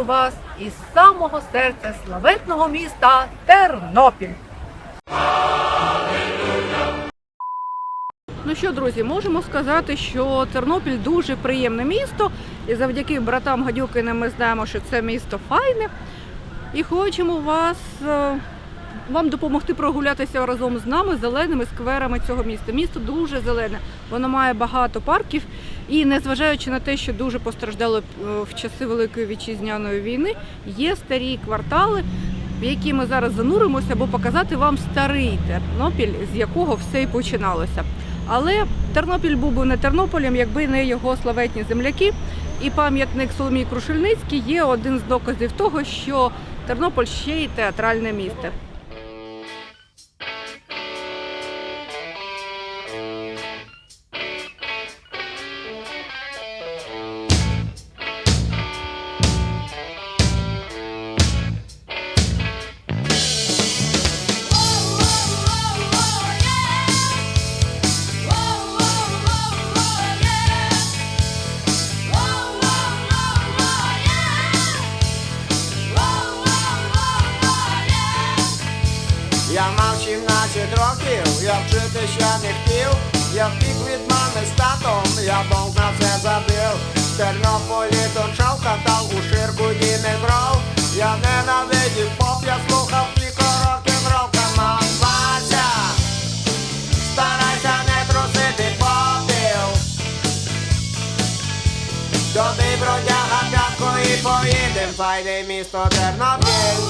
вітаємо вас із самого серця славетного міста Тернопіль. Ну що, друзі, можемо сказати, що Тернопіль дуже приємне місто, і завдяки братам Гадюкиним ми знаємо, що це місто файне. І хочемо вас е, вам допомогти прогулятися разом з нами зеленими скверами цього міста. Місто дуже зелене, воно має багато парків. І незважаючи на те, що дуже постраждало е, в часи Великої вітчизняної війни, є старі квартали, в які ми зараз зануримося, аби показати вам старий Тернопіль, з якого все і починалося. Але Тернопіль був би не Тернополем, якби не його славетні земляки. І пам'ятник Соломії Крушельницькій є один з доказів того, що Тернополь ще й театральне місто. Я ненавидів поп, я слухав тільки рок-н-рол Камон, Вася, старайся не трусити попів Добий бродяга п'ятку і поїдем, файне місто Тернопіль.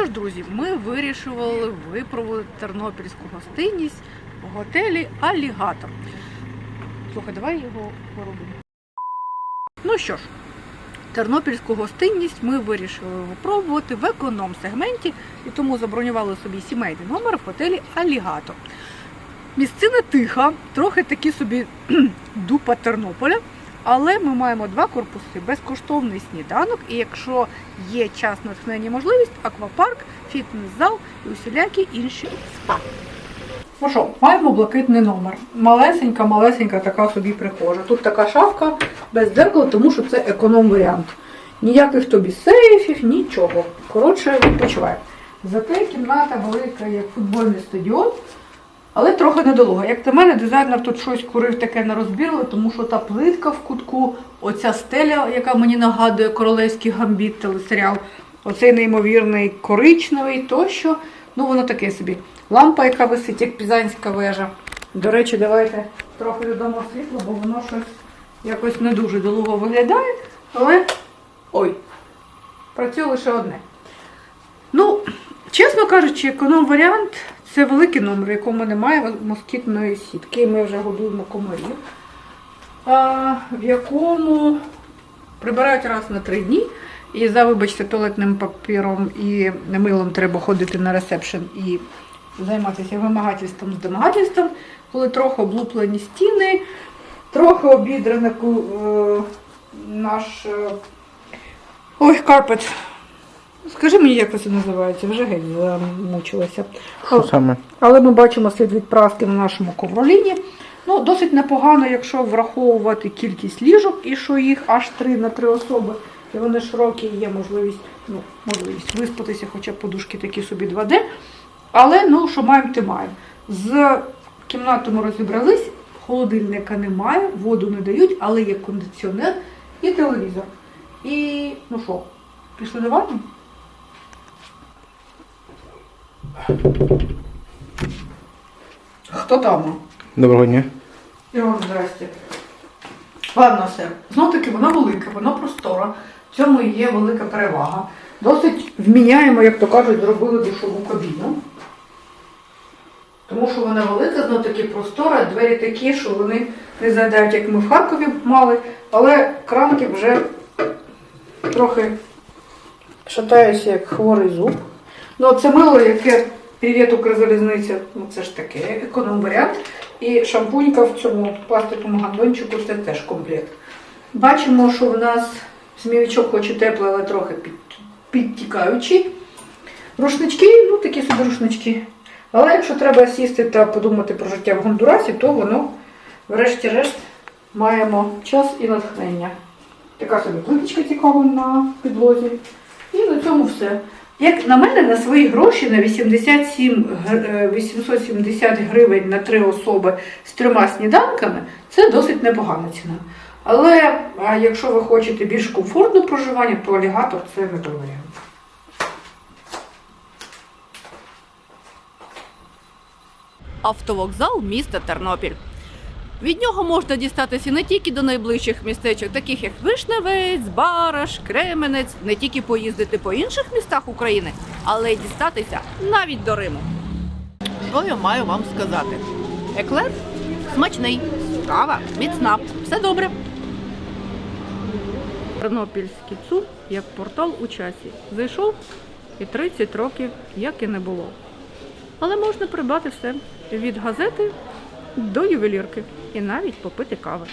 Що ж, друзі, ми вирішували випробувати тернопільську гостинність в готелі Алігатор. Слухай, давай його поробимо. Ну що ж, тернопільську гостинність ми вирішили випробувати в економ-сегменті і тому забронювали собі сімейний номер в готелі Алігатор. Місцина тиха, трохи такі собі дупа Тернополя. Але ми маємо два корпуси, безкоштовний сніданок, і якщо є час натхнення можливість, аквапарк, фітнес-зал і усілякі інші спа. Ну що, маємо блакитний номер. Малесенька, малесенька така собі прихожа. Тут така шафка без дзеркала, тому що це економ-варіант. Ніяких тобі сейфів, нічого. Коротше, відпочивай. Зате кімната велика, як футбольний стадіон. Але трохи недолуга. Як на мене, дизайнер тут щось курив таке на нерозбірливе, тому що та плитка в кутку, оця стеля, яка мені нагадує королевський гамбіт телесеріал, оцей неймовірний коричневий тощо. Ну, воно таке собі. Лампа, яка висить, як пізанська вежа. До речі, давайте трохи додамо світло, бо воно щось якось не дуже долуго виглядає. Але ой, працює лише одне. Ну, чесно кажучи, економ-варіант це великий номер, в якому немає москітної сітки. Ми вже годуємо комарів, в якому прибирають раз на три дні. І за, вибачте, туалетним папіром і милом треба ходити на ресепшн і займатися вимагательством з домагательством, коли трохи облуплені стіни, трохи обідраний е, наш е, ой, карпет. Скажи мені, як це називається, вже геть замучилася. Що саме? Але ми бачимо слід від праски на нашому ковроліні. Ну, досить непогано, якщо враховувати кількість ліжок і що їх аж три на три особи. І вони широкі, є можливість, ну, можливість виспатися, хоча подушки такі собі 2D. Але ну, що маємо, ти маємо. З кімнатою ми розібрались, холодильника немає, воду не дають, але є кондиціонер і телевізор. І ну що, пішли до ванни? Хто там? Доброго дня. Ірон, здрасте. Ладно, все. Знов таки вона велика, вона простора. В цьому і є велика перевага. Досить вміняємо, як то кажуть, зробили душову кабіну. Тому що вона велика, знов таки простора, двері такі, що вони не зайдають, як ми в Харкові мали, але кранки вже трохи шатаються, як хворий зуб. Ну, це мило, яке Привіт, Укрзалізниця, ну це ж таке економ-варіант. І шампунька в цьому пластиковому гандончику це теж комплект. Бачимо, що в нас зміючок хоч і теплий, але трохи під, підтікаючий. Рушнички, ну такі собі рушнички. Але якщо треба сісти та подумати про життя в Гондурасі, то воно, врешті-решт, маємо час і натхнення. Така собі плиточка цікава на підлозі. І на цьому все. Як на мене, на свої гроші на 87, е, 870 гривень на три особи з трьома сніданками це досить непогана ціна. Але якщо ви хочете більш комфортне проживання, то алігатор це не. Автовокзал міста Тернопіль. Від нього можна дістатися не тільки до найближчих містечок, таких як Вишневець, Бараш, Кременець, не тільки поїздити по інших містах України, але й дістатися навіть до Риму. Що я маю вам сказати? Еклер смачний, кава міцна, все добре. Тернопільський ЦУ як портал у часі. Зайшов і 30 років як і не було. Але можна придбати все від газети до ювелірки і навіть попити кави.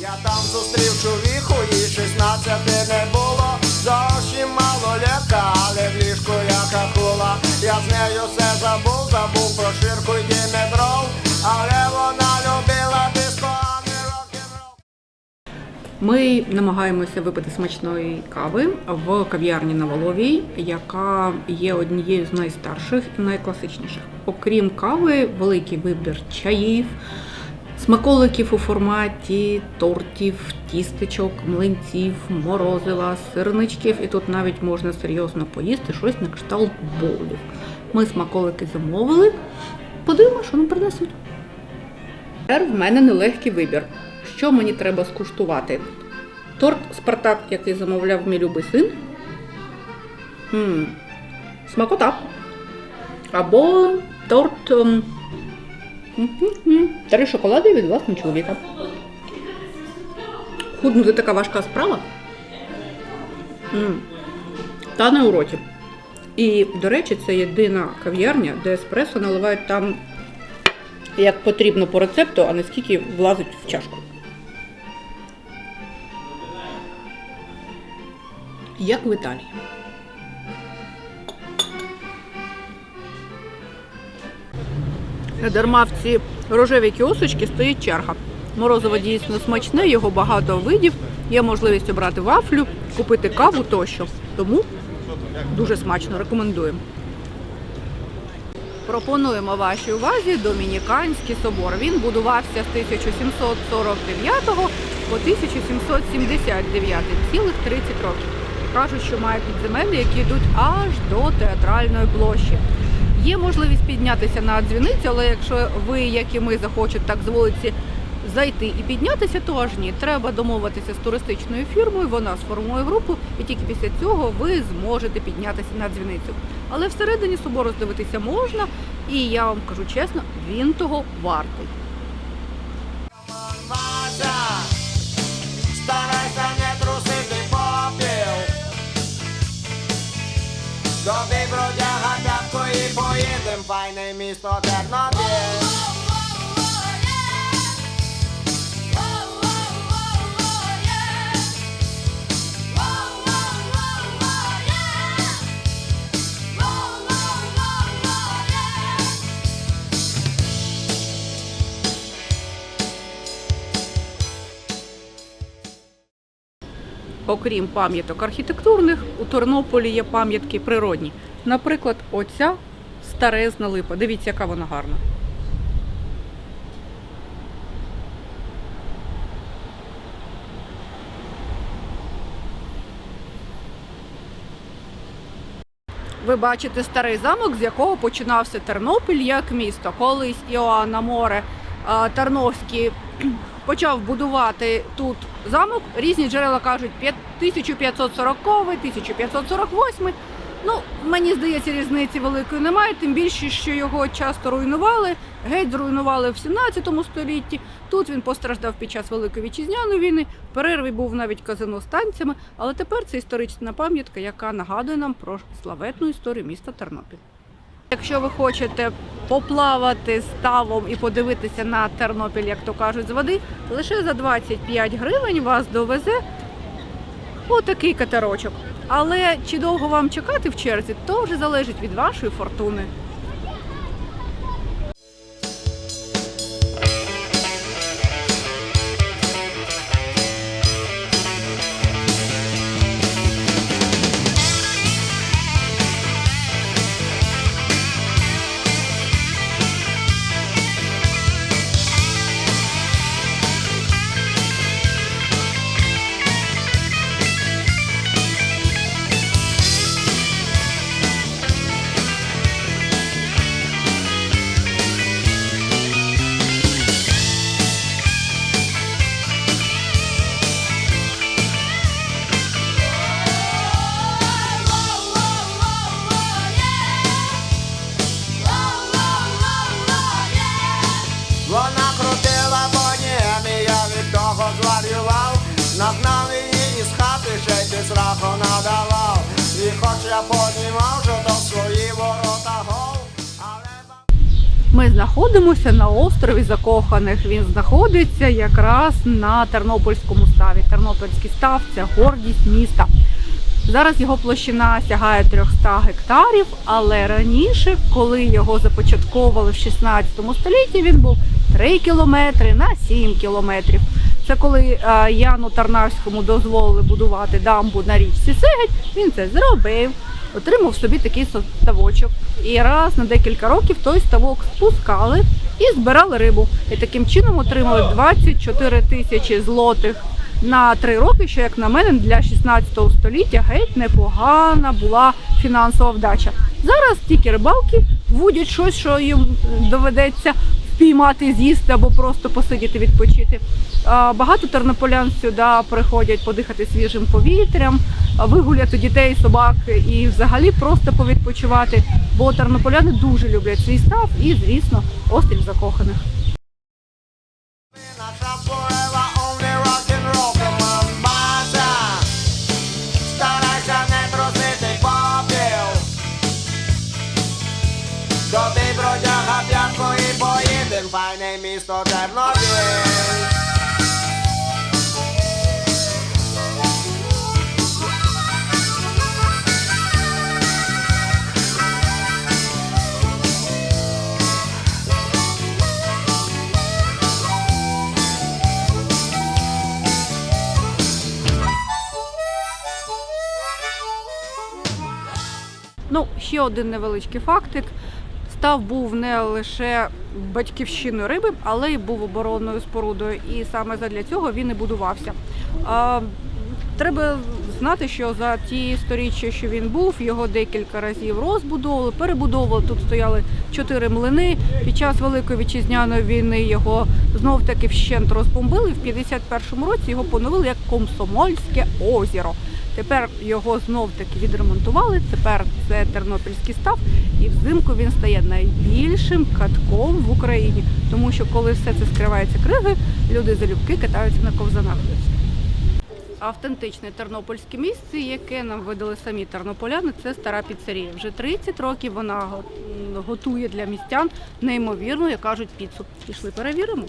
Я там зустрів човіху, їй 16 не було. Зовсім мало малолетка, але в ліжку як акула. Я з нею все забув, забув про ширку й дімедров, Але Ми намагаємося випити смачної кави в кав'ярні на Воловій, яка є однією з найстарших і найкласичніших. Окрім кави, великий вибір чаїв, смаколиків у форматі тортів, тістечок, млинців, морозива, сирничків. І тут навіть можна серйозно поїсти щось на кшталт боулів. Ми смаколики замовили. Подивимося, що нам принесуть. Тепер в мене нелегкий вибір. Що мені треба скуштувати? Торт Спартак, який замовляв мій любий син. м Смакота. Або торт. ем, м-м-м, Три шоколади від власного чоловіка. Худнути така важка справа. М. Та не у роті. І, до речі, це єдина кав'ярня, де еспресо наливають там як потрібно по рецепту, а не скільки влазить в чашку. Як в Італії. Дарма в ці рожеві кіосочки стоїть черга. Морозиво дійсно смачне, його багато видів. Є можливість обрати вафлю, купити каву тощо. Тому дуже смачно рекомендуємо. Пропонуємо вашій увазі Домініканський собор. Він будувався з 1749 по 1779, цілих 30 років. Кажуть, що має підземелля, які йдуть аж до театральної площі. Є можливість піднятися на дзвіницю, але якщо ви, як і ми, захочете так з вулиці зайти і піднятися, то аж ні. Треба домовитися з туристичною фірмою, вона сформує групу, і тільки після цього ви зможете піднятися на дзвіницю. Але всередині собору здивитися можна, і я вам кажу чесно, він того вартий. Добий бродяга і поїдем, файне місто Тернопіль. Окрім пам'яток архітектурних, у Тернополі є пам'ятки природні. Наприклад, оця старезна липа. Дивіться, яка вона гарна. Ви бачите старий замок, з якого починався Тернопіль як місто. Колись Іоанна Море а, Тарновський почав будувати тут замок. Різні джерела кажуть 1540, 1548. Ну, мені здається, різниці великої немає, тим більше, що його часто руйнували, геть зруйнували в 17 столітті. Тут він постраждав під час Великої вітчизняної війни. В перерві був навіть казино з танцями, але тепер це історична пам'ятка, яка нагадує нам про славетну історію міста Тернопіль. Якщо ви хочете поплавати ставом і подивитися на Тернопіль, як то кажуть, з води, лише за 25 гривень вас довезе отакий катерочок. Але чи довго вам чекати в черзі, то вже залежить від вашої фортуни. Страху надавав. І хоч я поднімав, що до свої ворота гол, Ми знаходимося на острові Закоханих. Він знаходиться якраз на Тернопільському ставі. Тернопільський став це гордість міста. Зараз його площина сягає 300 гектарів, але раніше, коли його започатковували в 16 столітті, він був 3 кілометри на 7 кілометрів. Це коли е, Яну Тарнавському дозволили будувати дамбу на річці Сегедь, він це зробив, отримав собі такий ставочок. І раз на декілька років той ставок спускали і збирали рибу. І таким чином отримали 24 тисячі злотих на три роки, що, як на мене, для 16 століття геть непогана була фінансова вдача. Зараз тільки рибалки вудять щось, що їм доведеться впіймати, з'їсти або просто посидіти, відпочити. Багато тернополян сюди приходять подихати свіжим повітрям, вигуляти дітей, собак і взагалі просто повідпочивати. Бо тернополяни дуже люблять свій став і, звісно, острів закоханих. Місто Тернопіль. Ну, ще один невеличкий фактик. Став був не лише батьківщиною риби, але й був оборонною спорудою. І саме задля цього він і будувався. Треба знати, що за ті сторіччя, що він був, його декілька разів розбудовували, перебудовували. Тут стояли чотири млини. Під час Великої вітчизняної війни його знов таки вщент розбомбили. В 51-му році його поновили як Комсомольське озеро. Тепер його знов таки відремонтували. Тепер це Тернопільський став, і взимку він стає найбільшим катком в Україні. Тому що коли все це скривається криги, люди залюбки катаються на ковзанах. Автентичне тернопільське місце, яке нам видали самі тернополяни, це стара піцерія. Вже 30 років вона готує для містян неймовірну, як кажуть, піцу. Пішли перевіримо.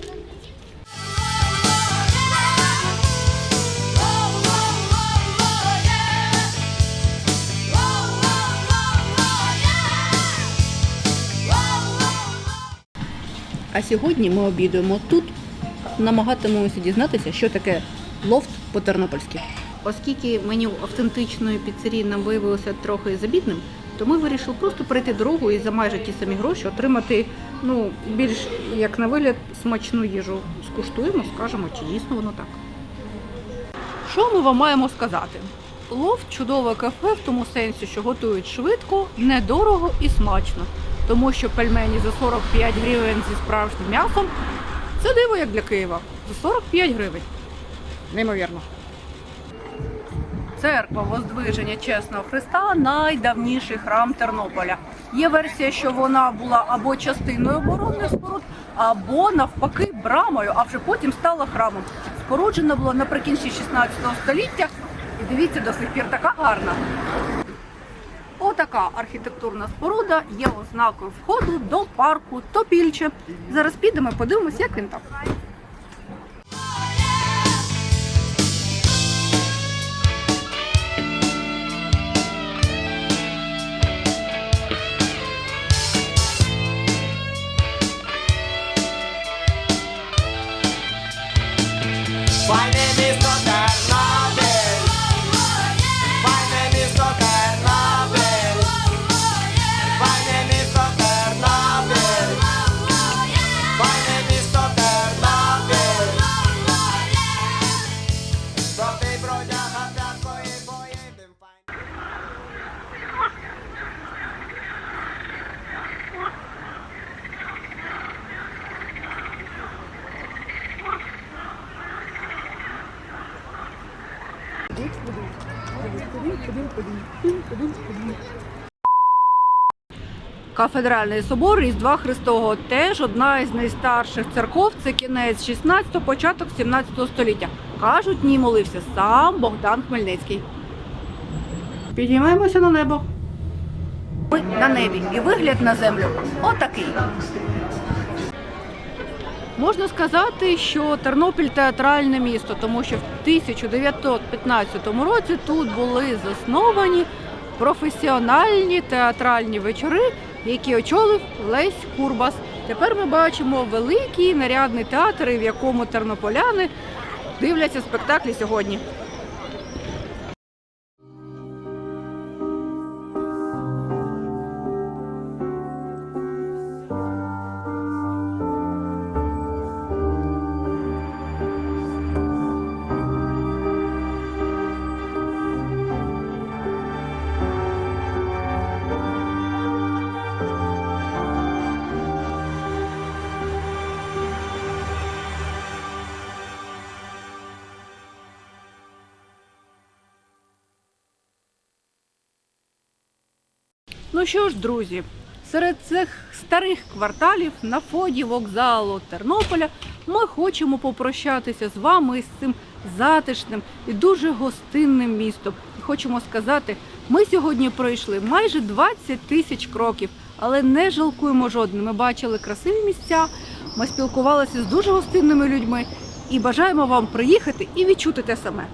А сьогодні ми обідуємо тут. Намагатимемося дізнатися, що таке лофт по-тернопільськи. Оскільки меню автентичної піцерії нам виявилося трохи забідним, то ми вирішили просто перейти дорогу і за майже ті самі гроші отримати ну, більш як на вигляд смачну їжу. Скуштуємо, скажемо, чи дійсно воно так. Що ми вам маємо сказати? Лофт чудове кафе в тому сенсі, що готують швидко, недорого і смачно. Тому що пельмені за 45 гривень зі справжнім м'ясом це диво як для Києва. За 45 гривень. Неймовірно. Церква Воздвиження Чесного Христа найдавніший храм Тернополя. Є версія, що вона була або частиною оборонних споруд, або навпаки брамою, а вже потім стала храмом. Споруджена була наприкінці 16 століття. І дивіться, до сих пір така гарна. Така архітектурна споруда є ознакою входу до парку Топільче. Зараз підемо, і подивимось, як він там. My name is Кафедральний собор Різдва Христового теж одна із найстарших церков. Це кінець 16-го, початок 17 століття. Кажуть, в ній молився сам Богдан Хмельницький. Підіймаємося на небо. Ми на небі і вигляд на землю отакий. Можна сказати, що Тернопіль театральне місто, тому що в 1915 році тут були засновані професіональні театральні вечори, які очолив Лесь Курбас. Тепер ми бачимо великий нарядний театр, в якому тернополяни дивляться спектаклі сьогодні. Що ж, друзі, серед цих старих кварталів на фоні вокзалу Тернополя ми хочемо попрощатися з вами з цим затишним і дуже гостинним містом. Хочемо сказати, ми сьогодні пройшли майже 20 тисяч кроків, але не жалкуємо жодним. Ми бачили красиві місця, ми спілкувалися з дуже гостинними людьми і бажаємо вам приїхати і відчути те саме.